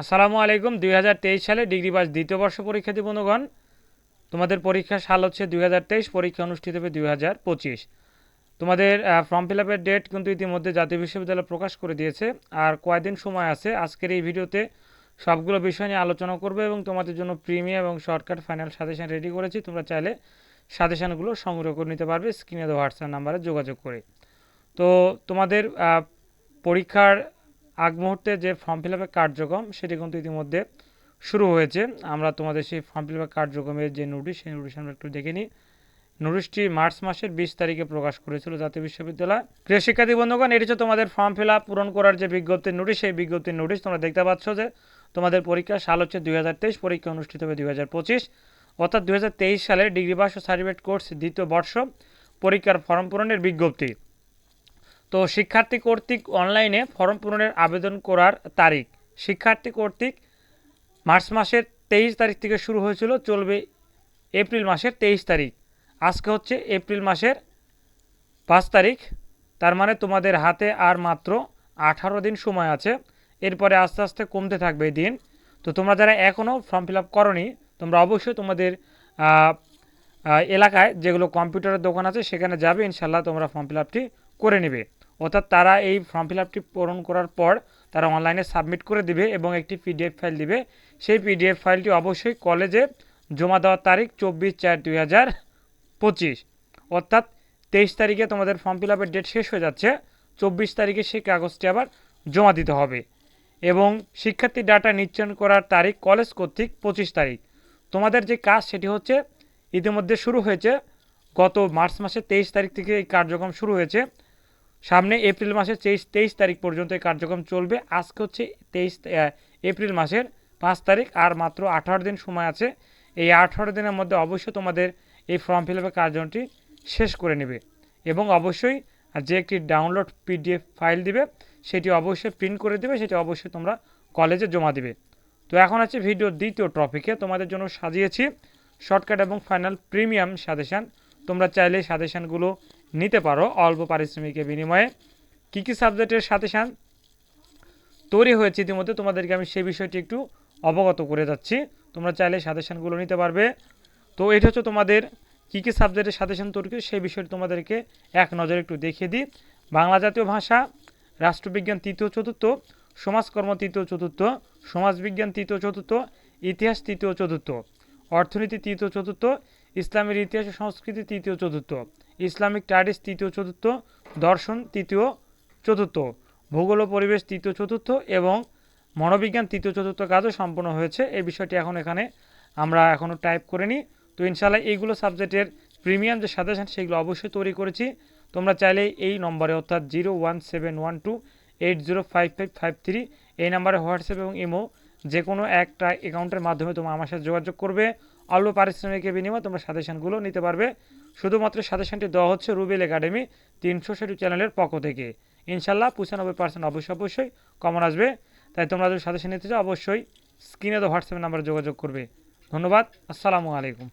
আসসালামু আলাইকুম। দুই হাজার তেইশ সালে ডিগ্রি পাস দ্বিতীয় বর্ষ পরীক্ষার্থী বন্ধুগণ। তোমাদের পরীক্ষা সাল হচ্ছে দুই হাজার তেইশ, পরীক্ষা অনুষ্ঠিত হবে দুই হাজার পঁচিশ। তোমাদের ফর্ম ফিল আপের ডেট কিন্তু ইতিমধ্যে জাতীয় বিশ্ববিদ্যালয় প্রকাশ করে দিয়েছে। আর কয়দিন সময় আছে, আজকের এই ভিডিওতে সবগুলো বিষয় নিয়ে আলোচনা করবে এবং তোমাদের জন্য প্রিমিয়াম এবং শর্টকাট ফাইনাল সাজেশন রেডি করেছি। তোমরা চাইলে সাজেশানগুলো সংগ্রহ করে নিতে পারবে। স্ক্রিনে দেওয়া হোয়াটসঅ্যাপ নাম্বারে যোগাযোগ করে। তো তোমাদের পরীক্ষার আগ মুহূর্তে যে ফর্ম ফিল আপের কার্যক্রম সেটি কিন্তু ইতিমধ্যে শুরু হয়েছে। আমরা তোমাদের সেই ফর্ম ফিল আপের কার্যক্রমের যে নোটিশ সেই নোটিশ আমরা একটু দেখে নিই। নোটিশটি মার্চ মাসের বিশ তারিখে প্রকাশ করেছিল জাতীয় বিশ্ববিদ্যালয়। প্রিয় শিক্ষার্থী বন্ধুগণ, এটি হচ্ছে তোমাদের ফর্ম ফিল আপ পূরণ করার যে বিজ্ঞপ্তির নোটিশ সেই বিজ্ঞপ্তির নোটিশ তোমরা দেখতে পাচ্ছ যে তোমাদের পরীক্ষা সাল হচ্ছে দুই হাজার তেইশ, পরীক্ষা অনুষ্ঠিত হবে দুই হাজার পঁচিশ। অর্থাৎ দুই হাজার তেইশ সালে ডিগ্রি পাস ও সার্টিফিকেট কোর্স দ্বিতীয় বর্ষ পরীক্ষার ফর্ম পূরণের বিজ্ঞপ্তি। তো শিক্ষার্থী কর্তৃক অনলাইনে ফর্ম পূরণের আবেদন করার তারিখ। শিক্ষার্থী কর্তৃক মার্চ মাসের তেইশ তারিখ থেকে শুরু হয়েছিল, চলবে এপ্রিল মাসের তেইশ তারিখ। আজকে হচ্ছে এপ্রিল মাসের পাঁচ তারিখ। তার মানে তোমাদের হাতে আর মাত্র আঠারো দিন সময় আছে। এরপরে আস্তে আস্তে কমতে থাকবে এই দিন। তো তোমরা যারা এখনও ফর্ম ফিল আপ করনি, তোমরা অবশ্যই তোমাদের এলাকায় যেগুলো কম্পিউটারের দোকান আছে, সেখানে যাবে ইনশাল্লাহ তোমরা ফর্ম ফিল আপটি করে নেবে। অর্থাৎ তারা এই ফর্ম ফিল আপটি পূরণ করার পর তারা অনলাইনে সাবমিট করে দিবে এবং একটি পিডিএফ ফাইল দিবে। সেই পিডিএফ ফাইলটি অবশ্যই কলেজে জমা দেওয়ার তারিখ চব্বিশ চার দুই হাজার পঁচিশ। অর্থাৎ তেইশ তারিখে তোমাদের ফর্ম ফিল আপের ডেট শেষ হয়ে যাচ্ছে, চব্বিশ তারিখে সেই কাগজটি আবার জমা দিতে হবে এবং শিক্ষার্থী ডাটা নিশ্চয়ন করার তারিখ কলেজ কর্তৃক পঁচিশ তারিখ। তোমাদের যে কাজ সেটি হচ্ছে, ইতিমধ্যে শুরু হয়েছে, গত মার্চ মাসের তেইশ তারিখ থেকে এই কার্যক্রম শুরু হয়েছে। সামনে এপ্রিল মাসের তেইশ তেইশ তারিখ পর্যন্ত এই কার্যক্রম চলবে। আজকে হচ্ছে তেইশ এপ্রিল মাসের পাঁচ তারিখ, আর মাত্র আঠারো দিন সময় আছে। এই আঠারো দিনের মধ্যে অবশ্যই তোমাদের এই ফর্ম ফিল আপের কার্যক্রমটি শেষ করে নেবে এবং অবশ্যই যে একটি ডাউনলোড পিডিএফ ফাইল দিবে, সেটি অবশ্যই প্রিন্ট করে দেবে, সেটি অবশ্যই তোমরা কলেজে জমা দিবে। তো এখন আছে ভিডিও দ্বিতীয় টপিকে তোমাদের জন্য সাজিয়েছি শর্টকাট এবং ফাইনাল প্রিমিয়াম সাজেশান তোমরা চাইলে সাজেশানগুলো নিতে পারো অল্প পারিশ্রমিকের বিনিময়ে। কী কী সাবজেক্টের সাজেশান তৈরি হয়েছে ইতিমধ্যে তোমাদেরকে আমি সেই বিষয়টি একটু অবগত করে যাচ্ছি। তোমরা চাইলে সাজেশানগুলো নিতে পারবে। তো এটা হচ্ছে তোমাদের কী কী সাবজেক্টের সাজেশান তৈরি সেই বিষয়টি তোমাদেরকে এক নজরে একটু দেখিয়ে দিই। বাংলা জাতীয় ভাষা, রাষ্ট্রবিজ্ঞান তৃতীয় চতুর্থ, সমাজকর্ম তৃতীয় চতুর্থ, সমাজবিজ্ঞান তৃতীয় চতুর্থ, ইতিহাস তৃতীয় চতুর্থ। অর্থনীতি তৃতীয় চতুর্থ, ইসলামের ইতিহাস ও সংস্কৃতি তৃতীয় চতুর্থ, ইসলামিক স্টাডিজ তৃতীয় চতুর্থ, দর্শন তৃতীয় চতুর্থ, ভূগোল ও পরিবেশ তৃতীয় চতুর্থ এবং মনোবিজ্ঞান তৃতীয় চতুর্থ কাজও সম্পন্ন হয়েছে। এই বিষয়টি এখন এখানে আমরা এখনও টাইপ করে নিই তো ইনশাল্লাহ এইগুলো সাবজেক্টের প্রিমিয়াম যে সাজেশন, সেগুলো অবশ্যই তৈরি করেছি। তোমরা চাইলে এই নম্বরে অর্থাৎ zero one seven one two eight zero five five five three এই নাম্বারে হোয়াটসঅ্যাপ এবং ইমো যে কোনো একটা অ্যাকাউন্টের মাধ্যমে তোমরা আমার সাথে যোগাযোগ করবে অল্প পারিশ্রমিকের বিনিময়ে তোমরা সাজেশনগুলো নিতে পারবে। শুধুমাত্র সাজেশনটি দেওয়া হচ্ছে রুবেল একাডেমি তিনশো ষাট চ্যানেলের পক্ষ থেকে। ইনশাল্লাহ পঁচানব্বই পার্সেন্ট অবশ্যই অবশ্যই কমন আসবে। তাই তোমরা যদি সাজেশন নিতে চাও, অবশ্যই স্ক্রিনে তো হোয়াটসঅ্যাপ নাম্বারে যোগাযোগ করবে। ধন্যবাদ, আসসালামু আলাইকুম।